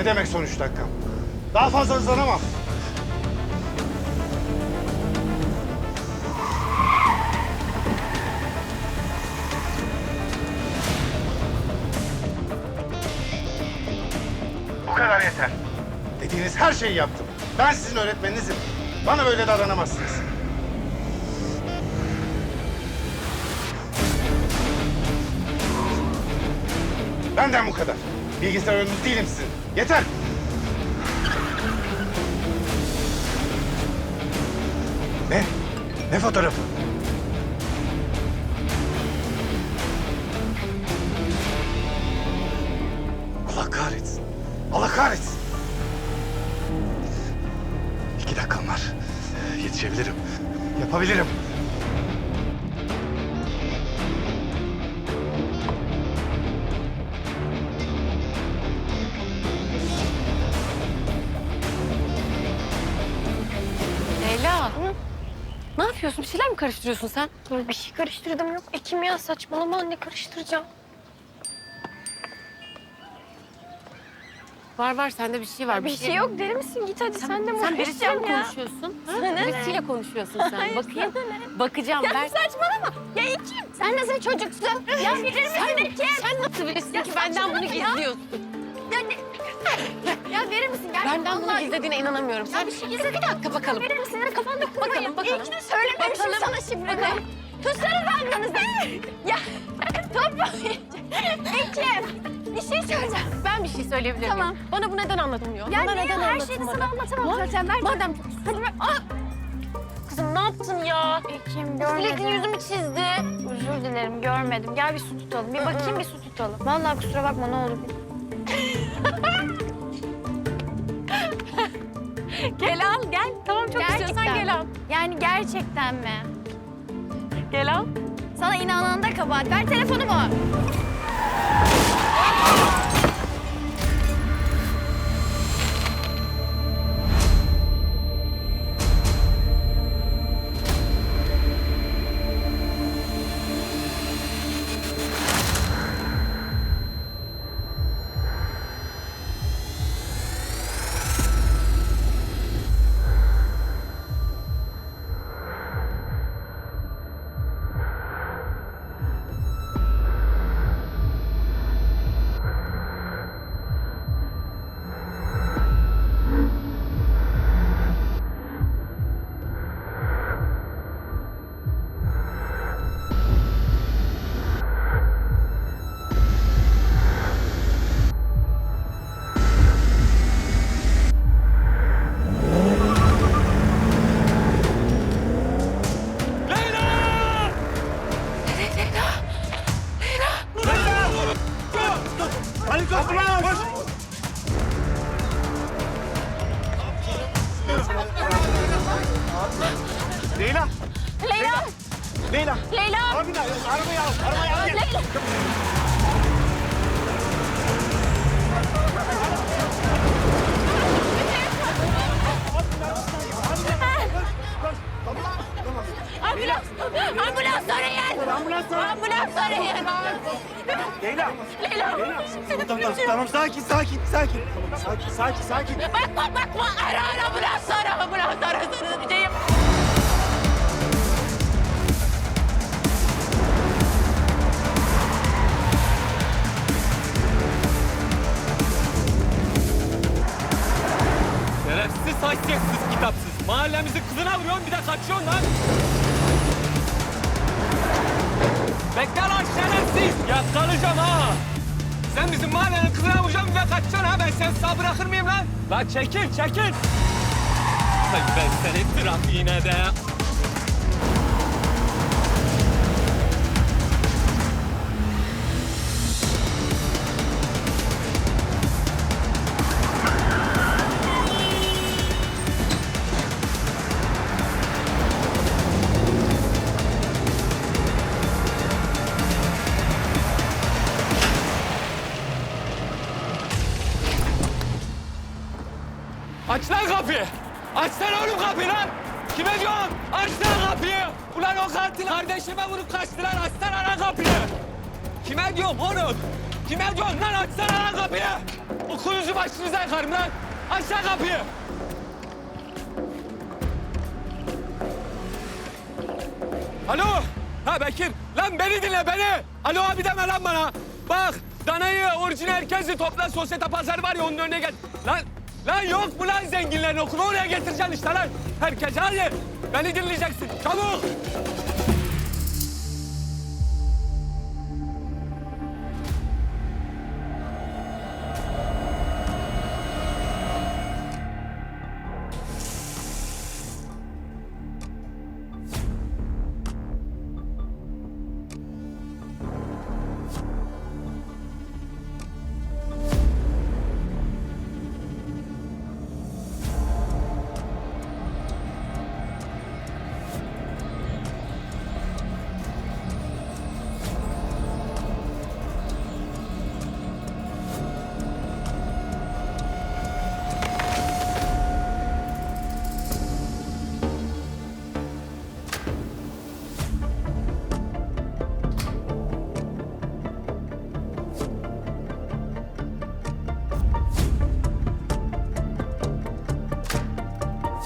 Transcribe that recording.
beklemek son üç dakikam. Daha fazla hızlanamam. Bu kadar yeter. Dediğiniz her şeyi yaptım. Ben sizin öğretmeninizim. Bana böyle davranamazsınız. Benden bu kadar. Bilgisayar önünüz değilim sizin. Yeter. Ne? Ne fotoğrafı? Allah kahretsin. Allah kahretsin. İki dakikam var. Ee, Yetişebilirim. Yapabilirim. Leyla. Ne yapıyorsun? Bir şeyler mi karıştırıyorsun sen? Ya bir şey karıştırdım yok. Ekim ya saçmalama anne karıştıracağım. Var var sende bir şey var. Bir şey yok deli misin? Git hadi sen, de mi Sen birisiyle mi ya? konuşuyorsun? Ha? Sana? Birisiyle konuşuyorsun sen. Hayır, Bakayım. sana? Bakacağım. Ya ben... saçmalama. Ya Ekim sen nasıl çocuksun? Ya verir misin Ekim? Sen nasıl birisin Ya ki benden bunu ya. gizliyorsun? Ya, verir misin? Gerçekten Benden bunu gizlediğine inanamıyorum. Sen bir şey bir dakika bakalım. Verir misin? Ya kafanda kurmayın. Bakalım, bakalım. De söylememişim Bakalım. sana şifreni. Tutsana bandınızı. ya toplayın. Ekim bir şey söyleyeceğim. Ben bir şey söyleyebilir miyim? Tamam. Bana bu neden anlatılmıyor? Ya Bana niye? neden Her anlatılmadı? sana anlatamam zaten. Ver. Madem Hadi ver. Aa! kızım ne yaptın ya? Ekim Milletin yüzümü çizdi. Özür dilerim görmedim. Gel bir su tutalım. Bir bakayım bir su tutalım. Vallahi kusura bakma ne olur. Gel al gel. Tamam çok istiyorsan gel al. Yani gerçekten mi? Gel al. Sana inananda kabahat. Ver telefonumu. Leyla! Leyla! Leyla! Abi de arabayı al, arabayı al. Leyla! Ambulans! Ambulans arayın! Ambulans var. Ambulans arayın! Leyla! Leyla! Tamam, tamam, tamam, sakin, sakin, sakin. Tamam, sakin, sakin, sakin. Bakma bakma! Ara ara ambulans ara! Ambulans arasın! Bir şey Mahallemizin kızına vuruyorsun bir de kaçıyorsun lan. Bekle lan şerefsiz. Yakalayacağım ha. Sen bizim mahallenin kızına vuracaksın ve kaçacaksın ha. Ben seni sağ bırakır mıyım lan? Lan çekil, çekil. Ben senin trafiğine de. Aç lan kapıyı. Açsana oğlum kapıyı lan. Kime diyorsun? Açsana kapıyı. Ulan o katil kardeşime vurup kaçtılar. Açsana lan kapıyı. Kime diyorum oğlum? Kime diyorsun lan? Açsana lan kapıyı. Okulunuzu başınıza yakarım lan. Aşağı kapıyı. Alo. Ha Bekir. Lan beni dinle beni. Alo abi deme lan bana. Bak danayı orijinal herkesi topla sosyete pazarı var ya onun önüne gel. Lan lan yok mu lan zenginlerin okulu oraya getireceksin işte lan. Herkes hadi. Beni dinleyeceksin. Çabuk.